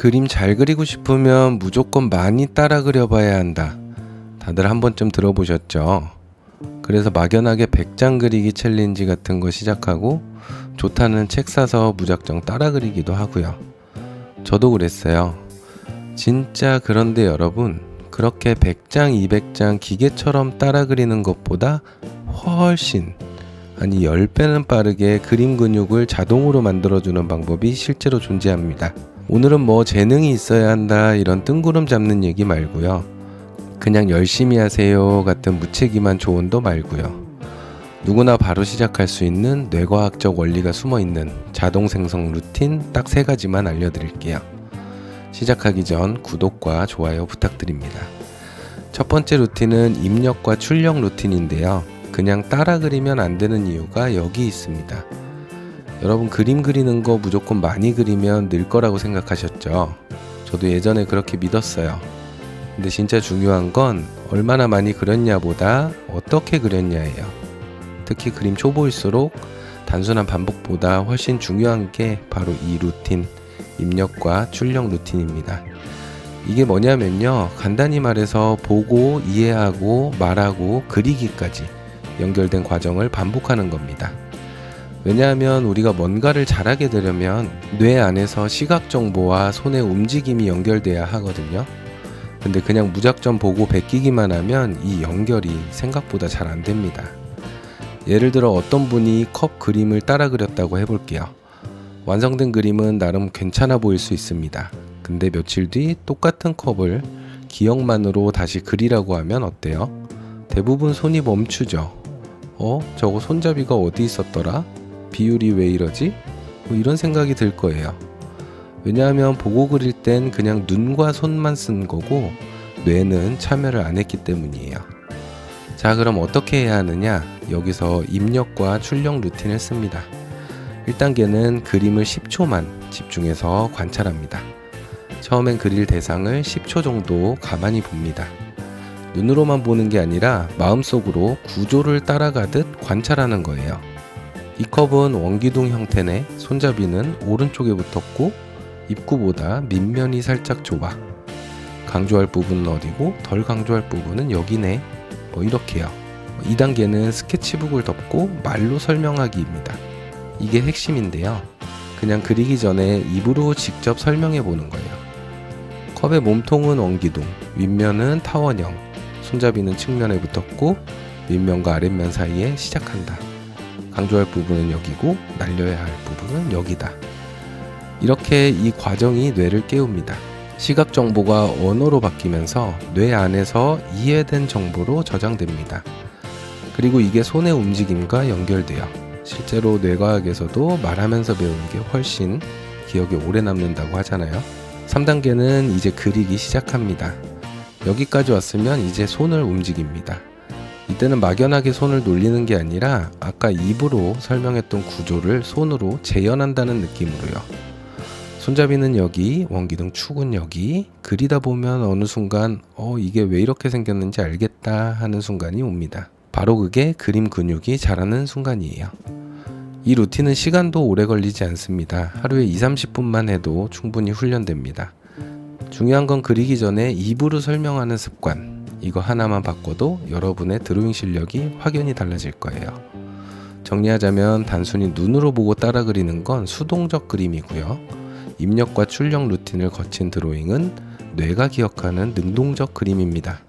그림 잘 그리고 싶으면 무조건 많이 따라 그려봐야 한다. 다들 한 번쯤 들어보셨죠? 그래서 막연하게 100장 그리기 챌린지 같은 거 시작하고 좋다는 책 사서 무작정 따라 그리기도 하고요. 저도 그랬어요. 진짜 그런데 여러분, 그렇게 100장, 200장 기계처럼 따라 그리는 것보다 훨씬, 아니 10배는 빠르게 그림 근육을 자동으로 만들어주는 방법이 실제로 존재합니다. 오늘은 뭐 재능이 있어야 한다 이런 뜬구름 잡는 얘기 말고요. 그냥 열심히 하세요 같은 무책임한 조언도 말고요. 누구나 바로 시작할 수 있는 뇌과학적 원리가 숨어 있는 자동 생성 루틴 딱 세 가지만 알려드릴게요. 시작하기 전 구독과 좋아요 부탁드립니다. 첫 번째 루틴은 입력과 출력 루틴인데요. 그냥 따라 그리면 안 되는 이유가 여기 있습니다. 여러분 그림 그리는 거 무조건 많이 그리면 늘 거라고 생각하셨죠? 저도 예전에 그렇게 믿었어요. 근데 진짜 중요한 건 얼마나 많이 그렸냐보다 어떻게 그렸냐예요. 특히 그림 초보일수록 단순한 반복보다 훨씬 중요한 게 바로 이 루틴, 입력과 출력 루틴입니다. 이게 뭐냐면요. 간단히 말해서 보고, 이해하고, 말하고, 그리기까지 연결된 과정을 반복하는 겁니다. 왜냐하면 우리가 뭔가를 잘하게 되려면 뇌 안에서 시각 정보와 손의 움직임이 연결돼야 하거든요. 근데 그냥 무작정 보고 베끼기만 하면 이 연결이 생각보다 잘 안 됩니다. 예를 들어 어떤 분이 컵 그림을 따라 그렸다고 해볼게요. 완성된 그림은 나름 괜찮아 보일 수 있습니다. 근데 며칠 뒤 똑같은 컵을 기억만으로 다시 그리라고 하면 어때요? 대부분 손이 멈추죠. 어? 저거 손잡이가 어디 있었더라? 비율이 왜 이러지? 뭐 이런 생각이 들 거예요. 왜냐하면 보고 그릴 땐 그냥 눈과 손만 쓴 거고 뇌는 참여를 안 했기 때문이에요. 자, 그럼 어떻게 해야 하느냐? 여기서 입력과 출력 루틴을 씁니다. 1단계는 그림을 10초만 집중해서 관찰합니다. 처음엔 그릴 대상을 10초 정도 가만히 봅니다. 눈으로만 보는 게 아니라 마음속으로 구조를 따라가듯 관찰하는 거예요. 이 컵은 원기둥 형태네 손잡이는 오른쪽에 붙었고 입구보다 밑면이 살짝 좁아. 강조할 부분은 어디고 덜 강조할 부분은 여기네. 뭐 이렇게요. 2단계는 스케치북을 덮고 말로 설명하기입니다. 이게 핵심인데요. 그냥 그리기 전에 입으로 직접 설명해 보는 거예요. 컵의 몸통은 원기둥, 윗면은 타원형, 손잡이는 측면에 붙었고 윗면과 아랫면 사이에 시작한다. 강조할 부분은 여기고 날려야 할 부분은 여기다. 이렇게 이 과정이 뇌를 깨웁니다. 시각 정보가 언어로 바뀌면서 뇌 안에서 이해된 정보로 저장됩니다. 그리고 이게 손의 움직임과 연결돼요. 실제로 뇌과학에서도 말하면서 배우는 게 훨씬 기억에 오래 남는다고 하잖아요. 3단계는 이제 그리기 시작합니다. 여기까지 왔으면 이제 손을 움직입니다. 이때는 막연하게 손을 놀리는 게 아니라 아까 입으로 설명했던 구조를 손으로 재현한다는 느낌으로요. 손잡이는 여기, 원기둥 축은 여기. 그리다 보면 어느 순간 어 이게 왜 이렇게 생겼는지 알겠다 하는 순간이 옵니다. 바로 그게 그림 근육이 자라는 순간이에요. 이 루틴은 시간도 오래 걸리지 않습니다. 하루에 2, 30분만 해도 충분히 훈련됩니다. 중요한 건 그리기 전에 입으로 설명하는 습관. 이거 하나만 바꿔도 여러분의 드로잉 실력이 확연히 달라질 거예요. 정리하자면 단순히 눈으로 보고 따라 그리는 건 수동적 그림이고요. 입력과 출력 루틴을 거친 드로잉은 뇌가 기억하는 능동적 그림입니다.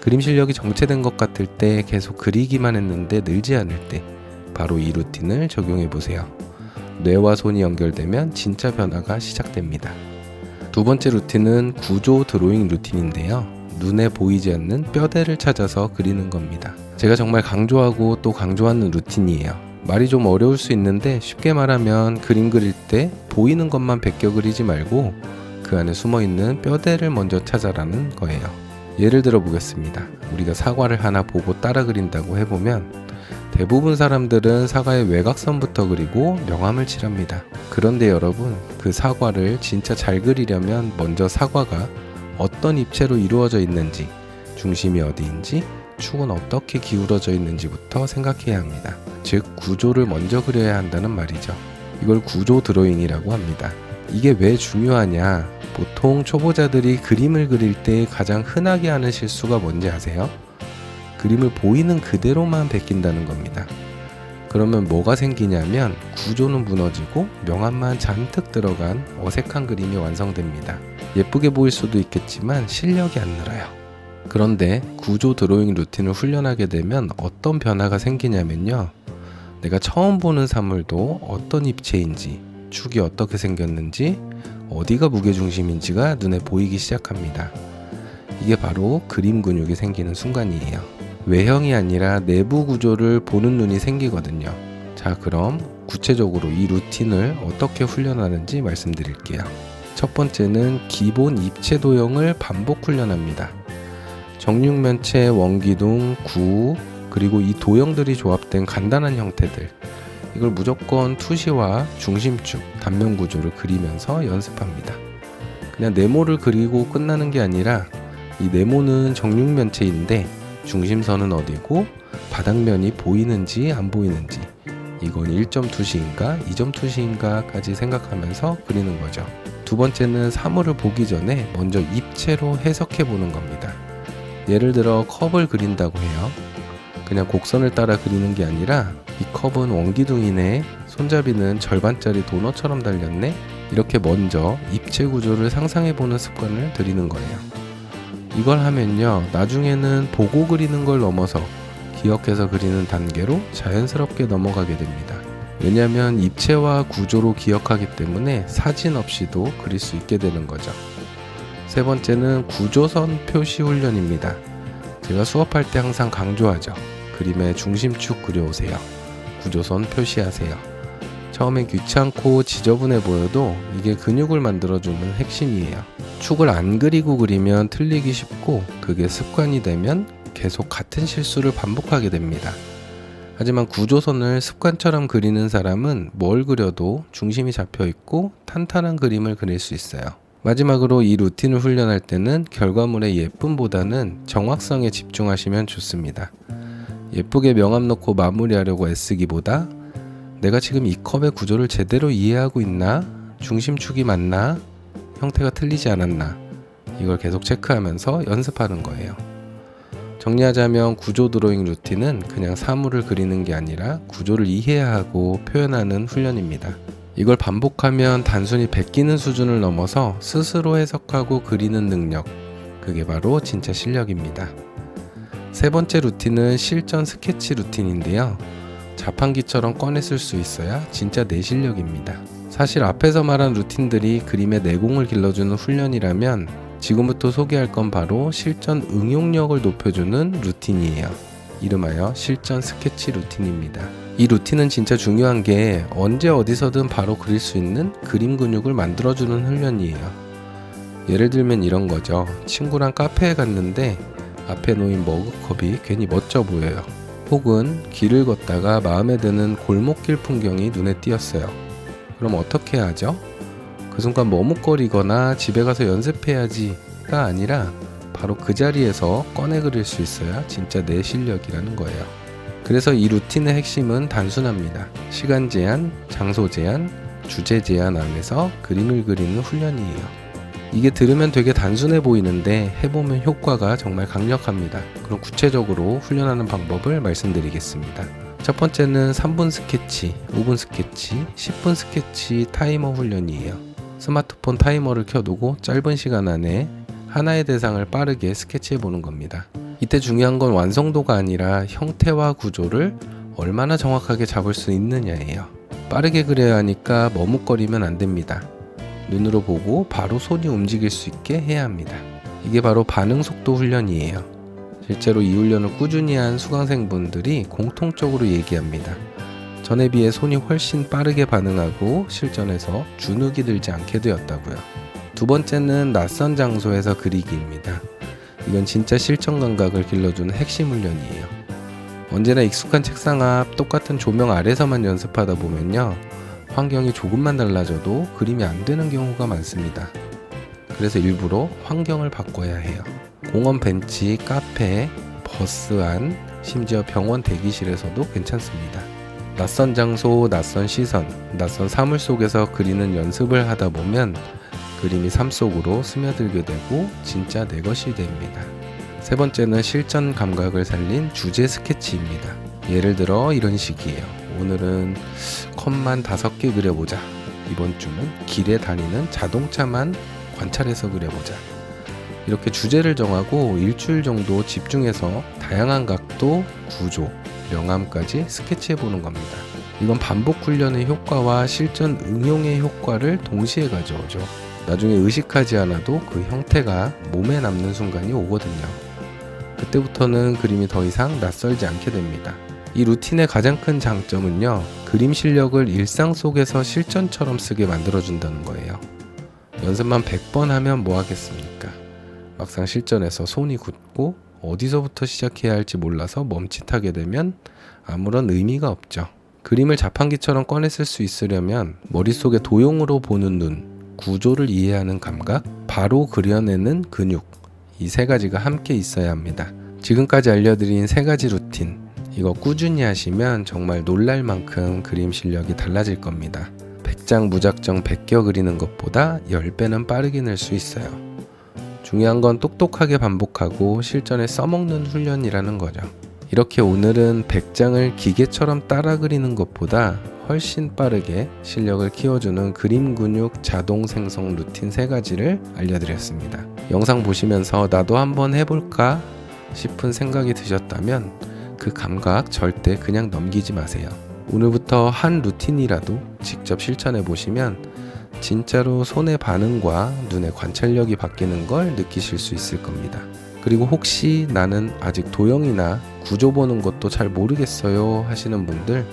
그림 실력이 정체된 것 같을 때 계속 그리기만 했는데 늘지 않을 때 바로 이 루틴을 적용해 보세요. 뇌와 손이 연결되면 진짜 변화가 시작됩니다. 두 번째 루틴은 구조 드로잉 루틴인데요. 눈에 보이지 않는 뼈대를 찾아서 그리는 겁니다. 제가 정말 강조하고 또 강조하는 루틴이에요. 말이 좀 어려울 수 있는데 쉽게 말하면 그림 그릴 때 보이는 것만 베껴 그리지 말고 그 안에 숨어 있는 뼈대를 먼저 찾아라는 거예요. 예를 들어 보겠습니다. 우리가 사과를 하나 보고 따라 그린다고 해보면 대부분 사람들은 사과의 외곽선부터 그리고 명암을 칠합니다. 그런데 여러분, 그 사과를 진짜 잘 그리려면 먼저 사과가 어떤 입체로 이루어져 있는지, 중심이 어디인지, 축은 어떻게 기울어져 있는지부터 생각해야 합니다. 즉, 구조를 먼저 그려야 한다는 말이죠. 이걸 구조 드로잉이라고 합니다. 이게 왜 중요하냐? 보통 초보자들이 그림을 그릴 때 가장 흔하게 하는 실수가 뭔지 아세요? 그림을 보이는 그대로만 베낀다는 겁니다. 그러면 뭐가 생기냐면 구조는 무너지고 명암만 잔뜩 들어간 어색한 그림이 완성됩니다. 예쁘게 보일 수도 있겠지만 실력이 안 늘어요. 그런데 구조 드로잉 루틴을 훈련하게 되면 어떤 변화가 생기냐면요. 내가 처음 보는 사물도 어떤 입체인지, 축이 어떻게 생겼는지, 어디가 무게중심인지가 눈에 보이기 시작합니다. 이게 바로 그림 근육이 생기는 순간이에요. 외형이 아니라 내부 구조를 보는 눈이 생기거든요. 자, 그럼 구체적으로 이 루틴을 어떻게 훈련하는지 말씀드릴게요. 첫 번째는 기본 입체 도형을 반복 훈련합니다. 정육면체, 원기둥, 구, 그리고 이 도형들이 조합된 간단한 형태들. 이걸 무조건 투시와 중심축, 단면 구조를 그리면서 연습합니다. 그냥 네모를 그리고 끝나는 게 아니라 이 네모는 정육면체인데 중심선은 어디고 바닥면이 보이는지 안 보이는지 이건 1점 투시인가 2점 투시인가까지 생각하면서 그리는 거죠. 두 번째는 사물을 보기 전에 먼저 입체로 해석해 보는 겁니다. 예를 들어 컵을 그린다고 해요. 그냥 곡선을 따라 그리는 게 아니라 이 컵은 원기둥이네, 손잡이는 절반짜리 도너처럼 달렸네. 이렇게 먼저 입체 구조를 상상해 보는 습관을 들이는 거예요. 이걸 하면요, 나중에는 보고 그리는 걸 넘어서 기억해서 그리는 단계로 자연스럽게 넘어가게 됩니다. 왜냐하면 입체와 구조로 기억하기 때문에 사진 없이도 그릴 수 있게 되는 거죠. 세 번째는 구조선 표시 훈련입니다. 제가 수업할 때 항상 강조하죠. 그림의 중심축 그려오세요. 구조선 표시하세요. 처음엔 귀찮고 지저분해 보여도 이게 근육을 만들어주는 핵심이에요. 축을 안 그리고 그리면 틀리기 쉽고 그게 습관이 되면 계속 같은 실수를 반복하게 됩니다. 하지만 구조선을 습관처럼 그리는 사람은 뭘 그려도 중심이 잡혀 있고 탄탄한 그림을 그릴 수 있어요. 마지막으로 이 루틴을 훈련할 때는 결과물의 예쁨보다는 정확성에 집중하시면 좋습니다. 예쁘게 명암 넣고 마무리하려고 애쓰기보다 내가 지금 이 컵의 구조를 제대로 이해하고 있나? 중심축이 맞나? 형태가 틀리지 않았나? 이걸 계속 체크하면서 연습하는 거예요. 정리하자면 구조 드로잉 루틴은 그냥 사물을 그리는 게 아니라 구조를 이해하고 표현하는 훈련입니다. 이걸 반복하면 단순히 베끼는 수준을 넘어서 스스로 해석하고 그리는 능력. 그게 바로 진짜 실력입니다. 세 번째 루틴은 실전 스케치 루틴인데요. 자판기처럼 쓸수 있어야 진짜 내 실력입니다. 사실 앞에서 말한 루틴들이 그림의 내공을 길러주는 훈련이라면 지금부터 소개할 건 바로 실전 응용력을 높여주는 루틴이에요. 이름하여 실전 스케치 루틴입니다. 이 루틴은 진짜 중요한 게 언제 어디서든 바로 그릴 수 있는 그림 근육을 만들어주는 훈련이에요. 예를 들면 이런 거죠. 친구랑 카페에 갔는데 앞에 놓인 머그컵이 괜히 멋져 보여요. 혹은 길을 걷다가 마음에 드는 골목길 풍경이 눈에 띄었어요. 그럼 어떻게 하죠? 그 순간 머뭇거리거나 집에 가서 연습해야지가 아니라 바로 그 자리에서 꺼내 그릴 수 있어야 진짜 내 실력이라는 거예요. 그래서 이 루틴의 핵심은 단순합니다. 시간 제한, 장소 제한, 주제 제한 안에서 그림을 그리는 훈련이에요. 이게 들으면 되게 단순해 보이는데 해보면 효과가 정말 강력합니다. 그럼 구체적으로 훈련하는 방법을 말씀드리겠습니다. 첫 번째는 3분 스케치, 5분 스케치, 10분 스케치 타이머 훈련이에요. 스마트폰 타이머를 켜두고 짧은 시간 안에 하나의 대상을 빠르게 스케치해 보는 겁니다. 이때 중요한 건 완성도가 아니라 형태와 구조를 얼마나 정확하게 잡을 수 있느냐예요. 빠르게 그려야 하니까 머뭇거리면 안 됩니다. 눈으로 보고 바로 손이 움직일 수 있게 해야 합니다. 이게 바로 반응 속도 훈련이에요. 실제로 이 훈련을 꾸준히 한 수강생분들이 공통적으로 얘기합니다. 전에 비해 손이 훨씬 빠르게 반응하고 실전에서 주눅이 들지 않게 되었다고요. 두 번째는 낯선 장소에서 그리기입니다. 이건 진짜 실전 감각을 길러주는 핵심 훈련이에요. 언제나 익숙한 책상 앞 똑같은 조명 아래서만 연습하다 보면요. 환경이 조금만 달라져도 그림이 안 되는 경우가 많습니다. 그래서 일부러 환경을 바꿔야 해요. 공원 벤치, 카페, 버스 안, 심지어 병원 대기실에서도 괜찮습니다. 낯선 장소, 낯선 시선, 낯선 사물 속에서 그리는 연습을 하다 보면 그림이 삶 속으로 스며들게 되고 진짜 내 것이 됩니다. 세 번째는 실전 감각을 살린 주제 스케치입니다. 예를 들어 이런 식이에요. 오늘은 컵만 다섯 개 그려보자. 이번 주는 길에 다니는 자동차만 관찰해서 그려보자. 이렇게 주제를 정하고 일주일 정도 집중해서 다양한 각도, 구조, 명암까지 스케치해 보는 겁니다. 이건 반복 훈련의 효과와 실전 응용의 효과를 동시에 가져오죠. 나중에 의식하지 않아도 그 형태가 몸에 남는 순간이 오거든요. 그때부터는 그림이 더 이상 낯설지 않게 됩니다. 이 루틴의 가장 큰 장점은요, 그림 실력을 일상 속에서 실전처럼 쓰게 만들어준다는 거예요. 연습만 100번 하면 뭐 하겠습니까? 막상 실전에서 손이 굳고 어디서부터 시작해야 할지 몰라서 멈칫하게 되면 아무런 의미가 없죠. 그림을 자판기처럼 쓸수 있으려면 머릿속에 도용으로 보는 눈, 구조를 이해하는 감각, 바로 그려내는 근육, 이 세 가지가 함께 있어야 합니다. 지금까지 알려드린 세 가지 루틴, 이거 꾸준히 하시면 정말 놀랄 만큼 그림 실력이 달라질 겁니다. 100장 무작정 베껴 그리는 것보다 10배는 빠르게 낼 수 있어요. 중요한 건 똑똑하게 반복하고 실전에 써먹는 훈련이라는 거죠. 이렇게 오늘은 100장을 기계처럼 따라 그리는 것보다 훨씬 빠르게 실력을 키워주는 그림 근육 자동 생성 루틴 세 가지를 알려드렸습니다. 영상 보시면서 나도 한번 해볼까 싶은 생각이 드셨다면 그 감각 절대 그냥 넘기지 마세요. 오늘부터 한 루틴이라도 직접 실천해 보시면 진짜로 손의 반응과 눈의 관찰력이 바뀌는 걸 느끼실 수 있을 겁니다. 그리고 혹시 나는 아직 도형이나 구조 보는 것도 잘 모르겠어요 하시는 분들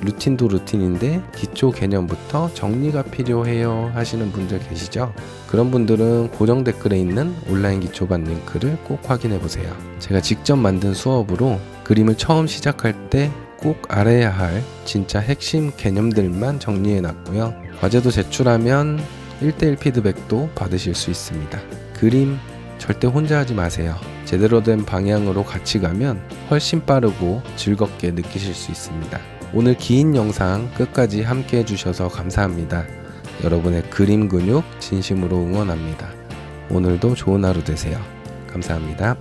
루틴도 루틴인데 기초 개념부터 정리가 필요해요 하시는 분들 계시죠? 그런 분들은 고정 댓글에 있는 온라인 기초반 링크를 꼭 확인해 보세요. 제가 직접 만든 수업으로 그림을 처음 시작할 때 꼭 알아야 할 진짜 핵심 개념들만 정리해 놨고요. 과제도 제출하면 1대1 피드백도 받으실 수 있습니다. 그림 절대 혼자 하지 마세요. 제대로 된 방향으로 같이 가면 훨씬 빠르고 즐겁게 느끼실 수 있습니다. 오늘 긴 영상 끝까지 함께 해주셔서 감사합니다. 여러분의 그림 근육 진심으로 응원합니다. 오늘도 좋은 하루 되세요. 감사합니다.